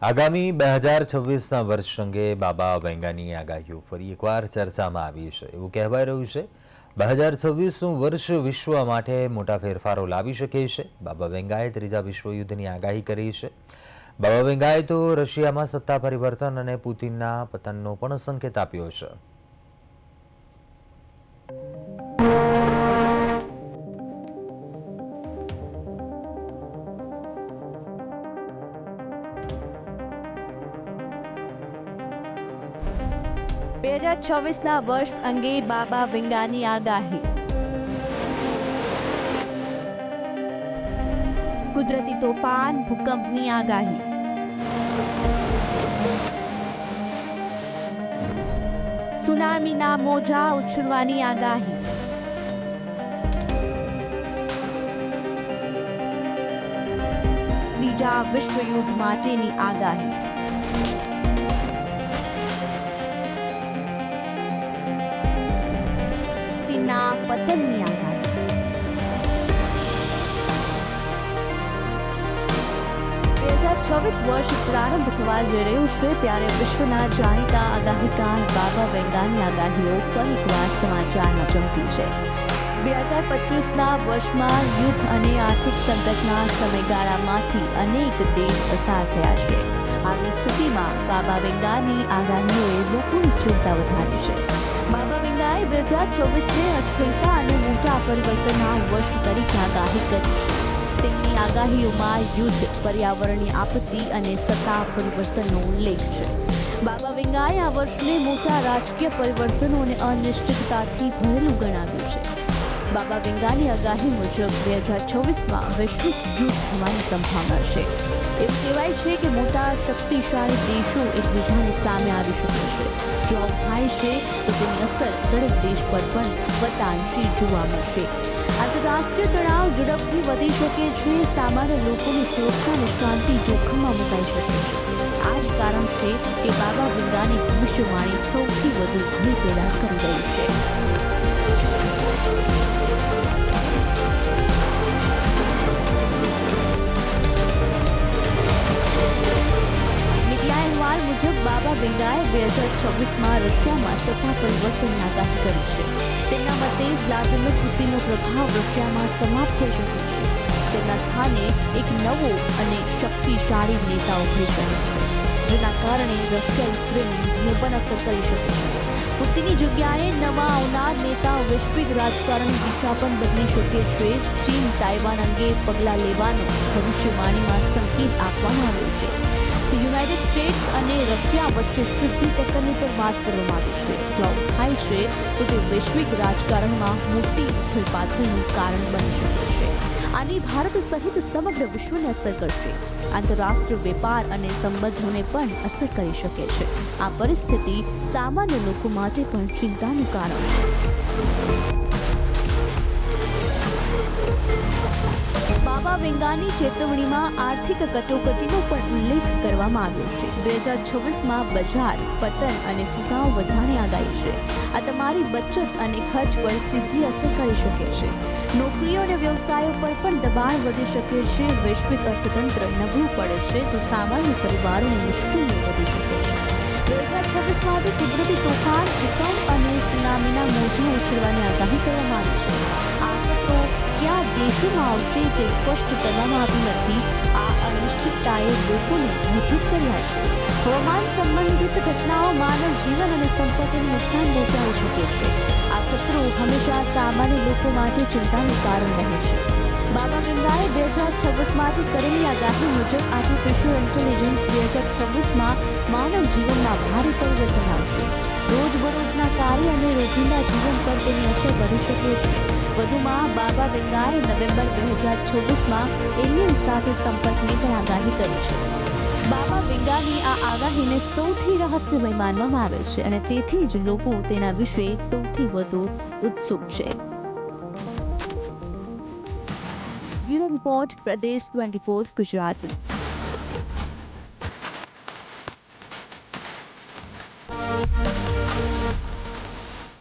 આગામી બે હજાર છવ્વીસના વર્ષ અંગે બાબા વેંગાની આગાહીઓ ફરી એકવાર ચર્ચામાં આવી છે. એવું કહેવાય રહ્યું છે, બે હજાર છવ્વીસનું વર્ષ વિશ્વ માટે મોટા ફેરફારો લાવી શકે છે. બાબા વેંગાએ ત્રીજા વિશ્વયુદ્ધની આગાહી કરી છે. બાબા વેંગાએ તો રશિયામાં સત્તા પરિવર્તન અને પુતિનના પતનનો પણ સંકેત આપ્યો છે. બે હજાર છવ્વીસના વર્ષ અંગે બાબા વિંગાની આગાહી. કુદરતી તોફાન, ભૂકંપની આગાહી. સુનામીના મોજા ઉછળવાની આગાહી. બીજા વિશ્વયુદ્ધ માટેની આગાહી. તેના આઘાત બે હજાર છવ્વીસ વર્ષ પ્રારંભ થવા જઈ રહ્યું છે ત્યારે વિશ્વના જાણીતા આગાહીકાર બાબા વેંગાની આગાહીઓ ફરી એકવાર સમાચારમાં ચમકી છે. બે હજાર પચીસના વર્ષમાં યુદ્ધ અને આર્થિક સંકટના સમયગાળામાંથી અનેક દેશ પસાર થયા છે. આવી સ્થિતિમાં બાબા વેંગાની આગાહીઓએ લોકોની ચિંતા વધારી છે. બાબા વેંગાએ બે હજાર છવ્વીસને અસ્થિરતા અને મોટા પરિવર્તનના વર્ષ તરીકે આગાહી કરી તેમની આગાહીઓમાં યુદ્ધ, પર્યાવરણીય આપત્તિ અને સત્તા પરિવર્તનનો ઉલ્લેખ છે. બાબા વિંગાએ આ વર્ષને મોટા રાજકીય પરિવર્તનો અને અનિશ્ચિતતાથી ભરેલું ગણાવ્યું છે. બાબા વેંગાની આગાહી મુજબ બે હજાર છવ્વીસમાં વૈશ્વિક યુદ્ધ થવાની સંભાવના છે. એવું કહેવાય છે કે મોટા શક્તિશાળી દેશો એકબીજાની સામે આવી શકે છે. જો થાય છે, તો તેની અસર દરેક દેશ પર પણ વતાંશી જોવા મળશે. આંતરરાષ્ટ્રીય તણાવ ઝડપથી વધી શકે છે, સામાન્ય લોકોની સુરક્ષા અને શાંતિ જોખમમાં મુકાઈ શકે છે. આ જ કારણ છે કે બાબા વૃંદાની ભવિષ્યવાણી સૌથી વધુ ભય પેદા કરી રહી છે. હજાર છવ્વીસમાં રશિયામાં સત્તા પરિવર્તન આગાહી કરી છે. તેના મતે વ્લાદિમીર પુતિનનો પ્રભાવ રશિયામાં સમાપ્ત થઈ શકે છે. તેના સ્થાને એક નવો અને શક્તિશાળી નેતા ઉભરી શકે છે, જેના કારણે રશિયા યુક્રેનને પણ અસર કરી શકે છે. પુતિનની જગ્યાએ નવા આવનાર નેતા વૈશ્વિક રાજકારણની દિશા પણ બદલી શકે છે. ચીન, તાઇવાન અંગે પગલાં લેવાનો ભવિષ્યવાણીમાં સંકેત આપવામાં આવ્યો છે. યુનાઇટેડ સ્ટેટ્સ અને રશિયા વચ્ચે સીધી ટક્કરની પર વાત કરવામાં આવી છે. જો થાય છે, તો તે વૈશ્વિક રાજકારણમાં મોટી ઉથલપાથલનું કારણ બની શકે છે. આની ભારત સહિત સમગ્ર વિશ્વને અસર કરશે. આંતરરાષ્ટ્રીય વેપાર અને સંબંધોને પણ અસર કરી શકે છે. આ પરિસ્થિતિ સામાન્ય લોકો માટે પણ ચિંતાનું કારણ છે. બાબા વેંગાની ચેતવણીમાં આર્થિક કટોકટીનો પણ ઉલ્લેખ કરવામાં આવ્યો છે. બે હજાર છવ્વીસમાં બજાર, પતન અને ફુગાવ વધવાની આગાહી છે. આ તમારી બચત અને ખર્ચ પર સીધી અસર કરી શકે છે. નોકરીઓ અને વ્યવસાયો પર પણ દબાણ વધી શકે છે. વૈશ્વિક અર્થતંત્ર નબળું પડે છે તો સામાન્ય પરિવારોની મુશ્કેલીઓ વધી શકે છે. બે હજાર છવ્વીસમાં કુદરતી તોફાન, ભૂકંપ અને સુનામીના મોજા ઉછળવાની આગાહી કરવામાં આવી છે. દેશોમાં આવશે તે સ્પષ્ટ કરવામાં આવ્યું નથી. આ અનિશ્ચિતતાએ લોકોને ભયભીત કર્યા છે. હવામાન સંબંધિત ઘટનાઓ માનવ જીવન અને સંપત્તિને નુકસાન પહોંચાડી શકે છે. આ ખતરો હંમેશા સામાન્ય લોકો માટે ચિંતાનું કારણ રહે છે. બાબા ગંગાએ બે હજાર છવ્વીસમાંથી કરેલી આગાહી મુજબ આર્ટિફિશિયલ ઇન્ટેલિજન્સ બે હજાર છવ્વીસમાં માનવ જીવનમાં ભારે પરિવર્તન આવશે. રોજબરોજના કાર્ય અને રોજિંદા જીવન પર તેની અસર પડી શકે છે. વધુમાં બાબા બેંગાએ નવેમ્બર બે હજાર છવ્વીસમાં એલિયન સાથે સંપર્કની પણ આગાહી કરી છે. બાબા બેંગાની આ આગાહીને સૌથી રહસ્યમય માનવામાં આવે છે અને તેથી જ લોકો તેના વિશે સૌથી વધુ ઉત્સુક છે. Bureau report, Pradesh twenty four, Gujarati.